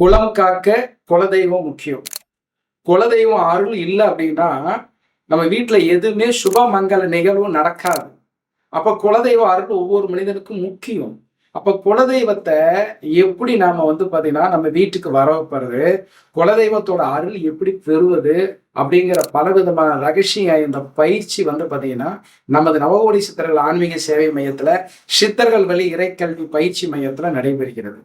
குலம் காக்க குலதெய்வம் முக்கியம். குலதெய்வம் அருள் இல்லை அப்படின்னா நம்ம வீட்டில் எதுவுமே சுப மங்கள நிகழ்வும் நடக்காது. அப்போ குலதெய்வ அருள் ஒவ்வொரு மனிதனுக்கும் முக்கியம். அப்போ குலதெய்வத்தை எப்படி நாம் வந்து பார்த்தீங்கன்னா நம்ம வீட்டுக்கு வர வைப்பது குலதெய்வத்தோட அருள் எப்படி பெறுவது அப்படிங்கிற பல விதமான ரகசிய இந்த பயிற்சி வந்து பார்த்தீங்கன்னா நமது நவகோடி சித்தர்கள் ஆன்மீக சேவை மையத்தில் சித்தர்கள் வழி இறைக்கல்வி பயிற்சி மையத்தில் நடைபெறுகிறது.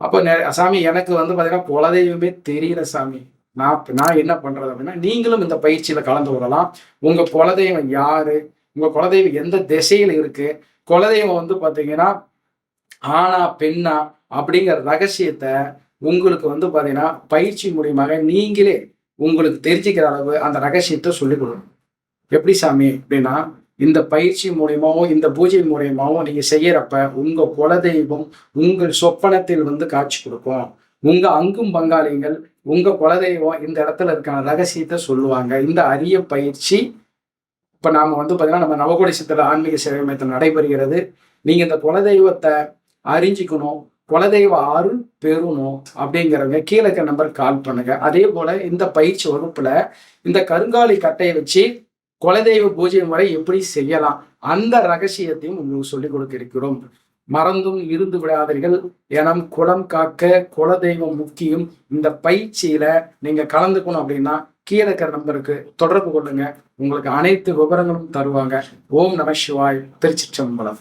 அப்போ சாமி எனக்கு வந்து பார்த்தீங்கன்னா குலதெய்வமே தெரியல சாமி. நான் நான் என்ன பண்ணுறது அப்படின்னா நீங்களும் இந்த பயிற்சியில் கலந்து கொள்ளலாம். உங்கள் குலதெய்வம் யார்? உங்கள் குலதெய்வம் எந்த திசையில் இருக்குது குலதெய்வம் வந்து பார்த்தீங்கன்னா ஆணா பெண்ணா அப்படிங்கிற ரகசியத்தை உங்களுக்கு வந்து பார்த்தீங்கன்னா பயிற்சி மூலியமாக நீங்களே உங்களுக்கு தெரிஞ்சுக்கிற அளவு அந்த ரகசியத்தை சொல்லிக் கொடுக்கணும். எப்படி சாமி? அப்படின்னா இந்த பயிற்சி மூலியமாகவும் இந்த பூஜை மூலியமாகவும் நீங்க செய்யறப்ப உங்க குலதெய்வம் உங்கள் சொப்பனத்தில் வந்து காட்சி கொடுக்கும். உங்க அங்கும் பங்காளிகள் உங்க குலதெய்வம் இந்த இடத்துல இருக்கான ரகசியத்தை சொல்லுவாங்க. இந்த அரிய பயிற்சி இப்ப நாம வந்து பாத்தீங்கன்னா நம்ம நவகோடி சித்தர் ஆன்மீக சேவை மையத்தில் நடைபெறுகிறது. நீங்க இந்த குலதெய்வத்தை அறிஞ்சிக்கணும் குலதெய்வ அருள் பெறணும் அப்படிங்கிறவங்க கீழே நம்பர் கால் பண்ணுங்க. அதே போல இந்த பயிற்சி வகுப்புல இந்த கருங்காலி கட்டையை வச்சு குலதெய்வ பூஜை முறை எப்படி செய்யலாம்? அந்த ரகசியத்தையும் உங்களுக்கு சொல்லிக் கொடுக்க இருக்கிறோம். மறந்தும் இருந்து விடாதீர்கள். எனம் குலம் காக்க குலதெய்வம் முக்கியம். இந்த பயிற்சியில நீங்க கலந்துக்கணும் அப்படின்னா கீழே இருக்கிற நம்பருக்கு தொடர்பு கொள்ளுங்க. உங்களுக்கு அனைத்து விவரங்களும் தருவாங்க. ஓம் நம சிவாய். திருச்சிற்றம்பலம்.